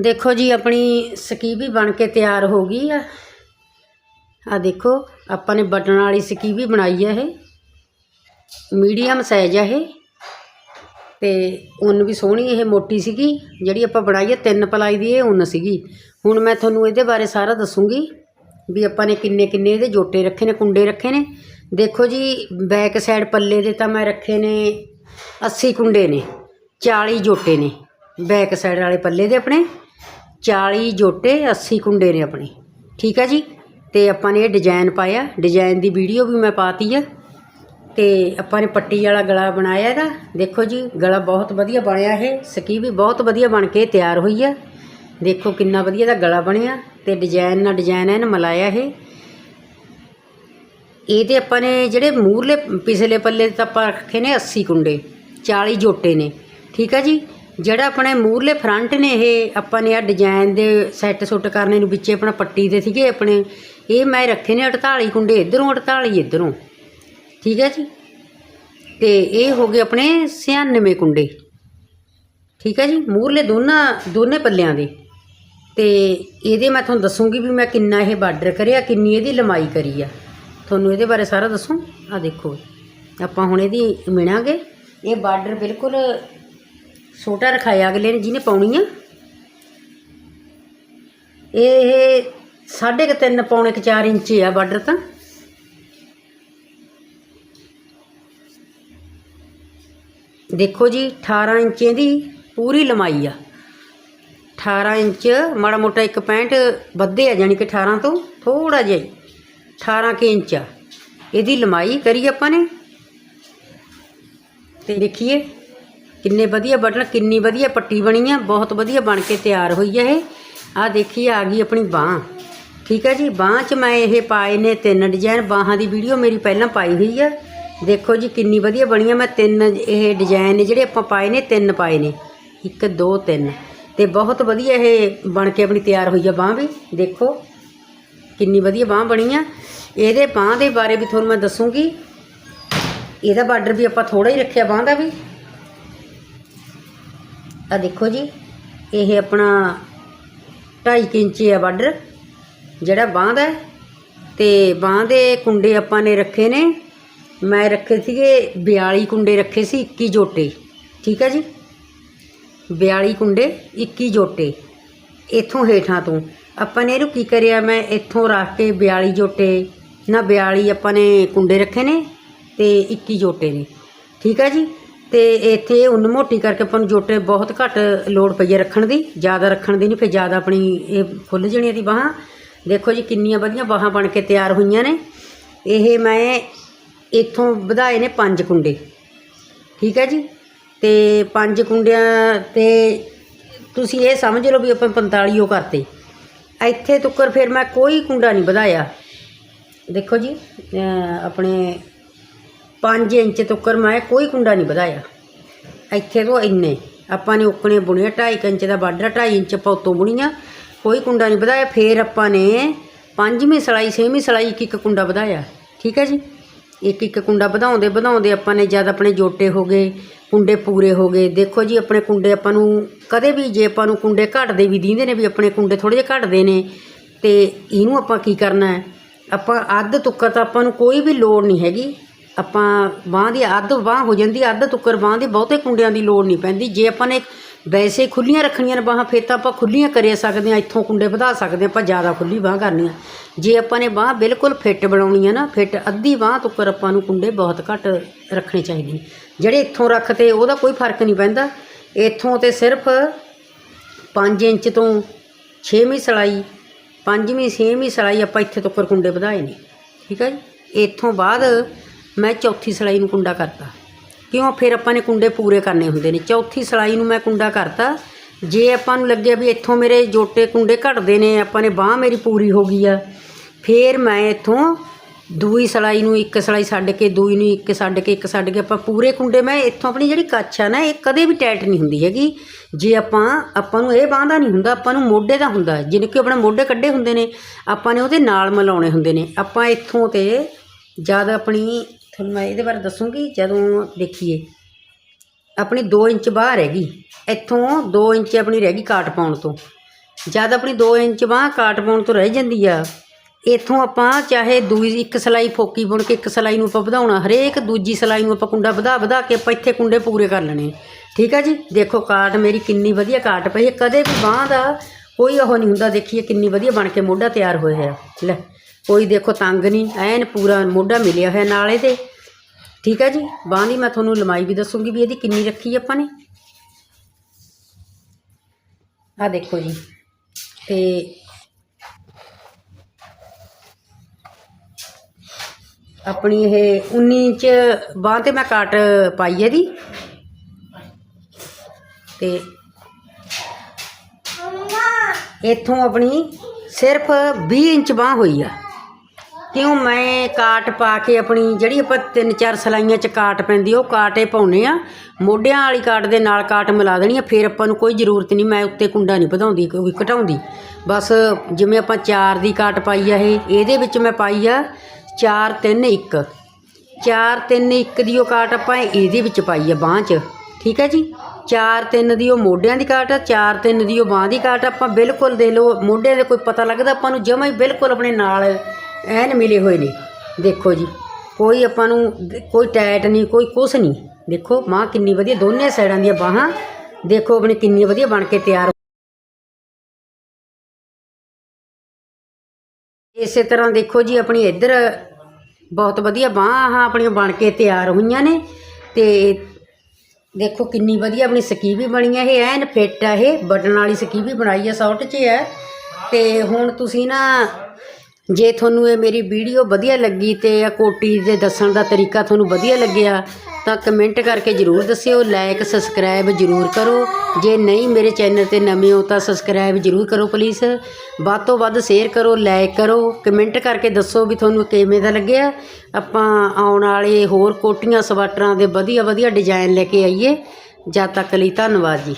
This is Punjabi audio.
ਦੇਖੋ ਜੀ, ਆਪਣੀ ਸਕੀਵੀ ਬਣ ਕੇ ਤਿਆਰ ਹੋ ਗਈ ਆ। ਆ ਦੇਖੋ, ਆਪਾਂ ਨੇ ਬਟਨ ਵਾਲੀ ਸਕੀਵੀ ਬਣਾਈ ਹੈ ਇਹ। ਮੀਡੀਅਮ ਸਾਈਜ਼ ਹੈ ਇਹ। ਅਤੇ ਉੱਨ ਵੀ ਸੋਹਣੀ, ਇਹ ਮੋਟੀ ਸੀਗੀ, ਜਿਹੜੀ ਆਪਾਂ ਬਣਾਈ ਆ, ਤਿੰਨ ਪਲਾਈ ਦੀ ਇਹ ਉੱਨ ਸੀਗੀ। ਹੁਣ ਮੈਂ ਤੁਹਾਨੂੰ ਇਹਦੇ ਬਾਰੇ ਸਾਰਾ ਦੱਸੂੰਗੀ, ਵੀ ਆਪਾਂ ਨੇ ਕਿੰਨੇ ਕਿੰਨੇ ਇਹਦੇ ਜੋਟੇ ਰੱਖੇ ਨੇ, ਕੁੰਡੇ ਰੱਖੇ ਨੇ। ਦੇਖੋ ਜੀ ਬੈਕ ਸਾਈਡ ਪੱਲੇ ਦੇ ਤਾਂ ਮੈਂ ਰੱਖੇ ਨੇ 80 ਕੁੰਡੇ ਨੇ 40 ਜੋਟੇ ਨੇ ਬੈਕ ਸਾਈਡ ਵਾਲੇ ਪੱਲੇ ਦੇ ਆਪਣੇ। 40 ਜੋਟੇ 80 ਕੁੰਡੇ ਨੇ ਆਪਣੇ। ਠੀਕ ਆ ਜੀ? ਤੇ ਆਪਾਂ ਨੇ ਇਹ ਡਿਜ਼ਾਈਨ ਪਾਇਆ। ਡਿਜ਼ਾਈਨ ਦੀ ਵੀਡੀਓ ਵੀ ਮੈਂ ਪਾਤੀ ਆ। ਤੇ ਆਪਾਂ ਨੇ ਪੱਟੀ ਵਾਲਾ ਗਲਾ ਬਣਾਇਆ ਇਹਦਾ। ਦੇਖੋ ਜੀ, ਗਲਾ ਬਹੁਤ ਵਧੀਆ ਬਣਿਆ ਇਹ। ਸਕੀ ਵੀ ਬਹੁਤ ਵਧੀਆ ਬਣ ਕੇ ਤਿਆਰ ਹੋਈ ਆ। ਦੇਖੋ ਕਿੰਨਾ ਵਧੀਆ ਦਾ ਗਲਾ ਬਣਿਆ ਤੇ ਡਿਜ਼ਾਈਨ ਨਾਲ ਡਿਜ਼ਾਈਨ ਇਹਨ ਮਲਾਇਆ ਇਹ। ਇਹਦੇ ਆਪਾਂ ਨੇ ਜਿਹੜੇ ਮੂਰਲੇ ਪਿਛਲੇ ਪੱਲੇ ਤਾਂ ਆਪਾਂ ਰੱਖੇ ਨੇ 80 ਕੁੰਡੇ 40 ਜੋਟੇ ਨੇ। ਠੀਕ ਆ ਜੀ? ਜਿਹੜਾ ਆਪਣੇ ਮੂਰਲੇ ਫਰੰਟ ਨੇ ਇਹ, ਆਪਾਂ ਨੇ ਆ ਡਿਜ਼ਾਈਨ ਦੇ ਸੈੱਟ ਸੁੱਟ ਕਰਨੇ ਨੂੰ ਵਿੱਚੇ ਆਪਣਾ ਪੱਟੀ ਦੇ ਸੀਗੇ ਆਪਣੇ। ਇਹ ਮੈਂ ਰੱਖੇ ਨੇ 48 ਕੁੰਡੇ, ਇਧਰੋਂ 48 ਇਧਰੋਂ। ਠੀਕ ਹੈ ਜੀ? ਤੇ ਇਹ ਹੋ ਗਏ ਆਪਣੇ 96 ਕੁੰਡੇ। ਠੀਕ ਹੈ ਜੀ? ਮੂਹਰਲੇ ਦੋਨਾਂ, ਦੋਨੇ ਪੱਲਿਆਂ ਦੇ। ਤੇ ਇਹਦੇ ਮੈਂ ਤੁਹਾਨੂੰ ਦੱਸੂਗੀ ਵੀ ਮੈਂ ਕਿੰਨਾ ਇਹ ਬਾਰਡਰ ਕਰਿਆ, ਕਿੰਨੀ ਇਹਦੀ ਲੰਮਾਈ ਕਰੀ ਆ। ਤੁਹਾਨੂੰ ਇਹਦੇ ਬਾਰੇ ਸਾਰਾ ਦੱਸੂ। ਆ ਦੇਖੋ, ਆਪਾਂ ਹੁਣ ਇਹਦੀ ਮਿਣਾਂਗੇ। ਇਹ ਬਾਰਡਰ ਬਿਲਕੁਲ ਛੋਟਾ ਰਖਾਇਆ ਅਗਲੇ ਨੇ ਜਿਹਨੇ ਪਾਉਣੀ ਆ। ਇਹ ਸਾਢੇ ਕੁ ਤਿੰਨ ਪੌਣੇ ਕੁ 4 ਇੰਚ ਆ ਬਾਰਡਰ ਤਾਂ। ਦੇਖੋ ਜੀ 18 ਇੰਚ ਦੀ ਪੂਰੀ ਲੰਮਾਈ ਆ। 18 ਇੰਚ, ਮਾੜਾ ਮੋਟਾ ਇੱਕ ਪੈਂਟ ਵੱਧੇ ਆ, ਜਾਣੀ ਕਿ 18 ਤੋਂ ਥੋੜਾ ਜਿਹਾ ਹੀ। 18 ਕੁ ਇੰਚ ਆ। ਇਹਦੀ ਲੰਮਾਈ ਕਰੀ ਆਪਾਂ ਨੇ। ਤੇ ਦੇਖੀਏ, ਕਿੰਨੇ ਵਧੀਆ ਬਟਨ, ਕਿੰਨੀ ਵਧੀਆ ਪੱਟੀ ਬਣੀ ਆ, ਬਹੁਤ ਵਧੀਆ ਬਣ ਕੇ ਤਿਆਰ ਹੋਈ ਆ ਇਹ। ਆ ਦੇਖੀਏ, ਆ ਗਈ ਆਪਣੀ ਬਾਹ। ਠੀਕ ਹੈ ਜੀ, ਬਾਹ 'ਚ ਮੈਂ ਇਹ ਪਾਏ ਨੇ ਤਿੰਨ ਡਿਜ਼ਾਈਨ। ਬਾਹਾਂ ਦੀ ਵੀਡੀਓ ਮੇਰੀ ਪਹਿਲਾਂ ਪਾਈ ਹੋਈ ਆ। ਦੇਖੋ ਜੀ, ਕਿੰਨੀ ਵਧੀਆ ਬਣੀ ਆ ਮੈਂ ਤਿੰਨ ਇਹ ਡਿਜ਼ਾਈਨ ਨੇ ਜਿਹੜੇ ਆਪਾਂ ਪਾਏ ਨੇ, ਤਿੰਨ ਪਾਏ ਨੇ। ਇੱਕ, ਦੋ, ਤਿੰਨ। ਤੇ ਬਹੁਤ ਵਧੀਆ ਇਹ ਬਣ ਕੇ ਆਪਣੀ ਤਿਆਰ ਹੋਈ ਆ ਬਾਹ ਵੀ। ਦੇਖੋ, ਕਿੰਨੀ ਵਧੀਆ ਬਾਹ ਬਣੀ ਆ। ਇਹਦੇ ਬਾਹ ਦੇ ਬਾਰੇ ਵੀ ਤੁਹਾਨੂੰ ਮੈਂ ਦੱਸੂਗੀ। ਇਹਦਾ ਬਾਰਡਰ ਵੀ ਆਪਾਂ ਥੋੜਾ ਹੀ ਰੱਖਿਆ ਬਾਹ ਦਾ ਵੀ। ਆ ਦੇਖੋ ਜੀ, ਇਹ ਆਪਣਾ 2.5 ਇੰਚ ਆ ਬਾਰਡਰ, ਜਿਹੜਾ ਬਾਹ ਦਾ ਹੈ। ਤੇ ਬਾਹ ਦੇ ਕੁੰਡੇ ਆਪਾਂ ਨੇ ਰੱਖੇ ਨੇ। ਮੈਂ ਰੱਖੇ ਸੀਗੇ 42 ਕੁੰਡੇ ਰੱਖੇ ਸੀ 21 ਜੋਟੇ। ਠੀਕ ਹੈ ਜੀ? 42 ਕੁੰਡੇ 21 ਜੋਟੇ। ਇੱਥੋਂ ਹੇਠਾਂ ਤੋਂ। ਆਪਾਂ ਨੇ ਇਹਨੂੰ ਕੀ ਕਰਿਆ ਮੈਂ? ਇੱਥੋਂ ਰੱਖ ਕੇ 42 ਜੋਟੇ। ਨਾ 42 ਆਪਾਂ ਨੇ ਕੁੰਡੇ ਰੱਖੇ ਨੇ ਤੇ 21 ਜੋਟੇ ਨੇ। ਠੀਕ ਹੈ ਜੀ? ਤੇ ਇੱਥੇ ਉਨ ਮੋਟੀ ਕਰਕੇ ਆਪਾਂ ਨੂੰ ਜੋਟੇ ਬਹੁਤ ਘੱਟ ਲੋੜ ਪਈ ਹੈ ਰੱਖਣ ਦੀ। ਜ਼ਿਆਦਾ ਰੱਖਣ ਦੀ ਨਹੀਂ, ਫਿਰ ਜ਼ਿਆਦਾ ਆਪਣੀ ਇਹ ਫੁੱਲ ਜਣੀਆਂ ਦੀ ਬਾਹਾਂ। ਦੇਖੋ ਜੀ, ਕਿੰਨੀਆਂ ਵਧੀਆ ਬਾਹਾਂ ਬਣ ਕੇ ਤਿਆਰ ਹੋਈਆਂ ਨੇ। ਇਹ ਮੈਂ ਇੱਥੋਂ ਵਧਾਏ ਨੇ ਪੰਜ ਕੁੰਡੇ। ਠੀਕ ਹੈ ਜੀ? ਤੇ ਪੰਜ ਕੁੰਡਿਆਂ ਤੇ ਤੁਸੀਂ ਇਹ ਸਮਝ ਲਓ ਵੀ ਆਪਾਂ 45 ਉਹ ਕਰਤੇ। ਇੱਥੇ ਤੁੱਕਰ ਫਿਰ ਮੈਂ ਕੋਈ ਕੁੰਡਾ ਨਹੀਂ ਵਧਾਇਆ। ਦੇਖੋ ਜੀ ਆਪਣੇ 5 ਇੰਚ ਤੁੱਕਰ ਮੈਂ ਕੋਈ ਕੁੰਡਾ ਨਹੀਂ ਵਧਾਇਆ। ਇੱਥੇ ਤੋਂ ਇੰਨੇ। ਆਪਾਂ ਨੇ ਉਕਣੇ ਬੁਣਿਆ 2.5 ਇੰਚ ਦਾ ਬਾਰਡਰ 2.5 ਇੰਚ ਆਪਾਂ ਬੁਣੀਆਂ। ਕੋਈ ਕੁੰਡਾ ਨਹੀਂ ਵਧਾਇਆ, ਫੇਰ ਆਪਾਂ ਨੇ ਪੰਜਵੀਂ ਸਲਾਈ, ਛੇਵੀਂ ਸਲਾਈ ਇੱਕ ਇੱਕ ਕੁੰਡਾ ਵਧਾਇਆ। ਠੀਕ ਹੈ ਜੀ? ਇੱਕ ਇੱਕ ਕੁੰਡਾ ਵਧਾਉਂਦੇ ਵਧਾਉਂਦੇ ਆਪਾਂ ਨੇ ਜਦ ਆਪਣੇ ਜੋਟੇ ਹੋ ਗਏ, ਕੁੰਡੇ ਪੂਰੇ ਹੋ ਗਏ। ਦੇਖੋ ਜੀ, ਆਪਣੇ ਕੁੰਡੇ ਆਪਾਂ ਨੂੰ ਕਦੇ ਵੀ ਜੇ ਆਪਾਂ ਨੂੰ ਕੁੰਡੇ ਘਟਦੇ ਵੀ ਦਿੰਦੇ ਨੇ ਵੀ ਆਪਣੇ ਕੁੰਡੇ ਥੋੜੇ ਜਿਹੇ ਘਟਦੇ ਨੇ, ਤੇ ਇਹਨੂੰ ਆਪਾਂ ਕੀ ਕਰਨਾ ਹੈ? ਆਪਾਂ ਅੱਧ ਤੁੱਕਰ ਤਾਂ ਆਪਾਂ ਨੂੰ ਕੋਈ ਵੀ ਲੋੜ ਨਹੀਂ ਹੈਗੀ। ਆਪਾਂ ਬਾਂਹ ਦੀ ਅੱਧ ਬਾਂਹ ਹੋ ਜਾਂਦੀ, ਅੱਧ ਤੁੱਕਰ ਬਾਂਹ ਦੀ ਬਹੁਤੇ ਕੁੰਡਿਆਂ ਦੀ ਲੋੜ ਨਹੀਂ ਪੈਂਦੀ। ਜੇ ਆਪਾਂ ਨੇ ਵੈਸੇ ਖੁੱਲੀਆਂ ਰੱਖਣੀਆਂ ਨੇ, ਬਾਹਾਂ ਫਿਰ ਤਾਂ ਆਪਾਂ ਖੁੱਲੀਆਂ ਕਰੇ ਸਕਦੇ ਹਾਂ, ਇੱਥੋਂ ਕੁੰਡੇ ਵਧਾ ਸਕਦੇ ਹਾਂ, ਆਪਾਂ ਜ਼ਿਆਦਾ ਖੁੱਲੀ ਬਾਂਹ ਕਰਨੀ ਆ। ਜੇ ਆਪਾਂ ਨੇ ਬਾਂਹ ਬਿਲਕੁਲ ਫਿੱਟ ਬਣਾਉਣੀ ਆ ਨਾ, ਫਿੱਟ ਅੱਧੀ ਬਾਂਹ ਤੁੱਕਰ ਆਪਾਂ ਨੂੰ ਕੁੰਡੇ ਬਹੁਤ ਘੱਟ ਰੱਖਣੇ ਚਾਹੀਦੇ। ਨੇ ਜਿਹੜੇ ਇੱਥੋਂ ਰੱਖਤੇ, ਉਹਦਾ ਕੋਈ ਫ਼ਰਕ ਨਹੀਂ ਪੈਂਦਾ। ਇੱਥੋਂ ਤੇ ਸਿਰਫ 5 ਇੰਚ ਤੋਂ 6ਵੀਂ ਸਲਾਈ 5ਵੀਂ 6ਵੀਂ ਸਲਾਈ ਆਪਾਂ ਇੱਥੇ ਤੱਕ ਕੁੰਡੇ ਵਧਾਏ ਨੇ। ਠੀਕ ਹੈ ਜੀ? ਇੱਥੋਂ ਬਾਅਦ ਮੈਂ ਚੌਥੀ ਸਲਾਈ ਨੂੰ ਕੁੰਡਾ ਕਰਤਾ। ਕਿਉਂ? ਫਿਰ ਆਪਾਂ ਨੇ ਕੁੰਡੇ ਪੂਰੇ ਕਰਨੇ ਹੁੰਦੇ ਨੇ। ਚੌਥੀ ਸਲਾਈ ਨੂੰ ਮੈਂ ਕੁੰਡਾ ਕਰਤਾ। ਜੇ ਆਪਾਂ ਨੂੰ ਲੱਗਿਆ ਵੀ ਇੱਥੋਂ ਮੇਰੇ ਜੋਟੇ ਕੁੰਡੇ ਘਟਦੇ ਨੇ, ਆਪਾਂ ਨੇ ਬਾਹ ਮੇਰੀ ਪੂਰੀ ਹੋ ਗਈ ਆ। ਫਿਰ ਮੈਂ ਇੱਥੋਂ ਦੂਈ ਸਲਾਈ ਨੂੰ ਇੱਕ ਸਲਾਈ ਛੱਡ ਕੇ, ਦੂਈ ਨੂੰ ਇੱਕ ਛੱਡ ਕੇ, ਇੱਕ ਛੱਡ ਕੇ ਆਪਾਂ ਪੂਰੇ ਕੁੰਡੇ, ਮੈਂ ਇੱਥੋਂ ਆਪਣੀ ਜਿਹੜੀ ਕੱਛ ਆ ਨਾ, ਇਹ ਕਦੇ ਵੀ ਟਾਈਟ ਨਹੀਂ ਹੁੰਦੀ ਹੈਗੀ। ਜੇ ਆਪਾਂ ਆਪਾਂ ਨੂੰ ਇਹ ਬਾਂਹਦਾ ਨਹੀਂ ਹੁੰਦਾ, ਆਪਾਂ ਨੂੰ ਮੋਢੇ ਦਾ ਹੁੰਦਾ। ਜਿਵੇਂ ਕਿ ਆਪਣਾ ਮੋਢੇ ਕੱਢੇ ਹੁੰਦੇ ਨੇ, ਆਪਾਂ ਨੇ ਉਹਦੇ ਨਾਲ ਮਿਲਾਉਣੇ ਹੁੰਦੇ ਨੇ। ਆਪਾਂ ਇੱਥੋਂ ਤੇ ਜਦ ਆਪਣੀ ਤੁਹਾਨੂੰ ਮੈਂ ਇਹਦੇ ਬਾਰੇ ਦੱਸੂਗੀ, ਜਦੋਂ ਦੇਖੀਏ। ਆਪਣੀ 2 ਇੰਚ ਬਾਹਰ ਹੈਗੀ ਇੱਥੋਂ 2 ਇੰਚ ਆਪਣੀ ਰਹਿ ਗਈ ਕਾਟ ਪਾਉਣ ਤੋਂ। ਜਦ ਆਪਣੀ 2 ਇੰਚ ਬਾਹ ਕਾਟ ਪਾਉਣ ਤੋਂ ਰਹਿ ਜਾਂਦੀ ਆ, ਇੱਥੋਂ ਆਪਾਂ ਚਾਹੇ ਦੂਜੀ ਇੱਕ ਸਲਾਈ ਫੋਕੀ ਬੁਣ ਕੇ ਇੱਕ ਸਲਾਈ ਨੂੰ ਆਪਾਂ ਵਧਾਉਣਾ, ਹਰੇਕ ਦੂਜੀ ਸਲਾਈ ਨੂੰ ਆਪਾਂ ਕੁੰਡਾ ਵਧਾ ਵਧਾ ਕੇ ਆਪਾਂ ਇੱਥੇ ਕੁੰਡੇ ਪੂਰੇ ਕਰ ਲੈਣੇ। ਠੀਕ ਆ ਜੀ? ਦੇਖੋ ਕਾਟ ਮੇਰੀ ਕਿੰਨੀ ਵਧੀਆ ਕਾਟ ਪਈ ਕਦੇ ਵੀ ਬਾਹ ਦਾ ਕੋਈ ਉਹ ਨਹੀਂ ਹੁੰਦਾ, ਦੇਖੀਏ ਕਿੰਨੀ ਵਧੀਆ ਬਣ ਕੇ ਮੋਢਾ ਤਿਆਰ ਹੋਇਆ ਹੈ। ਲੈ ਕੋਈ ਦੇਖੋ ਤੰਗ ਨਹੀਂ, ਐਨ ਪੂਰਾ ਮੋਢਾ ਮਿਲਿਆ ਹੋਇਆ ਨਾਲ ਇਹਦੇ। ਠੀਕ ਹੈ ਜੀ? ਬਾਂਹ ਦੀ ਮੈਂ ਤੁਹਾਨੂੰ ਲੰਬਾਈ ਵੀ ਦੱਸੂਗੀ ਵੀ ਇਹਦੀ ਕਿੰਨੀ ਰੱਖੀ ਆਪਾਂ ਨੇ। ਆ ਦੇਖੋ ਜੀ। ਤੇ ਆਪਣੀ ਇਹ 19 ਇੰਚ ਬਾਂਹ ਤੇ ਮੈਂ ਕਾਟ ਪਾਈ ਇਹਦੀ। ਤੇ ਇੱਥੋਂ ਆਪਣੀ ਸਿਰਫ 20 ਇੰਚ ਬਾਂਹ ਹੋਈ ਆ। ਕਿਉਂ ਮੈਂ ਕਾਟ ਪਾ ਕੇ ਆਪਣੀ ਜਿਹੜੀ ਆਪਾਂ ਤਿੰਨ ਚਾਰ ਸਲਾਈਆਂ ਚ ਕਾਟ ਪੈਂਦੀ, ਉਹ ਕਾਟੇ ਪਾਉਨੇ ਆ। ਮੋਢਿਆਂ ਵਾਲੀ ਕਾਟ ਦੇ ਨਾਲ ਕਾਟ ਮਿਲਾ ਦੇਣੀ ਆ, ਫਿਰ ਆਪਾਂ ਨੂੰ ਕੋਈ ਜ਼ਰੂਰਤ ਨਹੀਂ, ਮੈਂ ਉੱਤੇ ਕੁੰਡਾ ਨਹੀਂ ਵਧਾਉਂਦੀ, ਕੋਈ ਘਟਾਉਂਦੀ। ਬਸ ਜਿਵੇਂ ਆਪਾਂ ਚਾਰ ਦੀ ਕਾਟ ਪਾਈ ਆ ਇਹ, ਇਹਦੇ ਵਿੱਚ ਮੈਂ ਪਾਈ ਆ 4 3 1 4 3 1 ਦੀ ਉਹ ਕਾਟ ਆਪਾਂ ਇਹਦੇ ਵਿੱਚ ਪਾਈ ਆ ਬਾਂਹ 'ਚ, ਠੀਕ ਹੈ ਜੀ? 4 3 ਦੀ ਉਹ ਮੋਢਿਆਂ ਦੀ ਕਾਟ ਆ 4 3 ਦੀ ਉਹ ਬਾਂਹ ਦੀ ਕਾਟ ਆਪਾਂ ਬਿਲਕੁਲ ਦੇ ਲਓ, ਮੋਢਿਆਂ ਦੇ ਕੋਈ ਪਤਾ ਲੱਗਦਾ ਆਪਾਂ ਨੂੰ, ਜਮਾਂ ਹੀ ਬਿਲਕੁਲ ਆਪਣੇ ਨਾਲ ਐਨ ਮਿਲੇ ਹੋਏ ਨੇ। ਦੇਖੋ ਜੀ, ਕੋਈ ਆਪਾਂ ਨੂੰ ਕੋਈ ਟੈਟ ਨਹੀਂ, ਕੋਈ ਕੁਛ ਨਹੀਂ। ਦੇਖੋ ਬਾਂਹ ਕਿੰਨੀ ਵਧੀਆ, ਦੋਨੇ ਸਾਈਡਾਂ ਦੀਆਂ ਬਾਹਾਂ। ਦੇਖੋ ਆਪਣੀ ਕਿੰਨੀ ਵਧੀਆ ਬਣ ਕੇ ਤਿਆਰ ਇਸੇ ਤਰ੍ਹਾਂ ਦੇਖੋ ਜੀ, ਆਪਣੀ ਇੱਧਰ ਬਹੁਤ ਵਧੀਆ ਬਾਹਾਂ ਆਪਣੀਆਂ ਬਣ ਕੇ ਤਿਆਰ ਹੋਈਆਂ ਨੇ। ਤੇ ਦੇਖੋ ਕਿੰਨੀ ਵਧੀਆ ਆਪਣੀ ਸਕੀ ਵੀ ਬਣੀ ਹੈ ਇਹ, ਐਨ ਫਿੱਟ ਆ ਇਹ। ਬਟਨ ਵਾਲੀ ਸਕੀ ਵੀ ਬਣਾਈ ਹੈ ਸ਼ਾਰਟ 'ਚ ਹੈ ਤੇ ਹੁਣ ਤੁਸੀਂ ਨਾ ਜੇ ਤੁਹਾਨੂੰ ਇਹ ਮੇਰੀ ਵੀਡੀਓ ਵਧੀਆ ਲੱਗੀ ਤੇ ਆ ਕੋਟੀ ਦੇ ਦੱਸਣ ਦਾ ਤਰੀਕਾ ਤੁਹਾਨੂੰ ਵਧੀਆ ਲੱਗਿਆ, ਤਾਂ ਕਮੈਂਟ ਕਰਕੇ ਜਰੂਰ ਦੱਸਿਓ ਲਾਈਕ ਸਬਸਕ੍ਰਾਈਬ ਜਰੂਰ ਕਰੋ। ਜੇ ਨਹੀਂ ਮੇਰੇ ਚੈਨਲ ਤੇ ਨਵੇਂ ਹੋ ਤਾਂ ਸਬਸਕ੍ਰਾਈਬ ਜਰੂਰ ਕਰੋ ਪਲੀਜ਼ ਵੱਧ ਤੋਂ ਵੱਧ ਸ਼ੇਅਰ ਕਰੋ ਲਾਈਕ ਕਰੋ, ਕਮੈਂਟ ਕਰਕੇ ਦੱਸੋ ਵੀ ਤੁਹਾਨੂੰ ਕਿਵੇਂ ਦਾ ਲੱਗਿਆ। ਆਪਾਂ ਆਉਣ ਵਾਲੇ ਹੋਰ ਕੋਟੀਆਂ, ਸਵਾਟਰਾਂ ਦੇ ਵਧੀਆ ਵਧੀਆ ਡਿਜ਼ਾਈਨ ਲੈ ਕੇ ਆਈਏ। ਜਦ ਤੱਕ ਲਈ ਧੰਨਵਾਦ ਜੀ।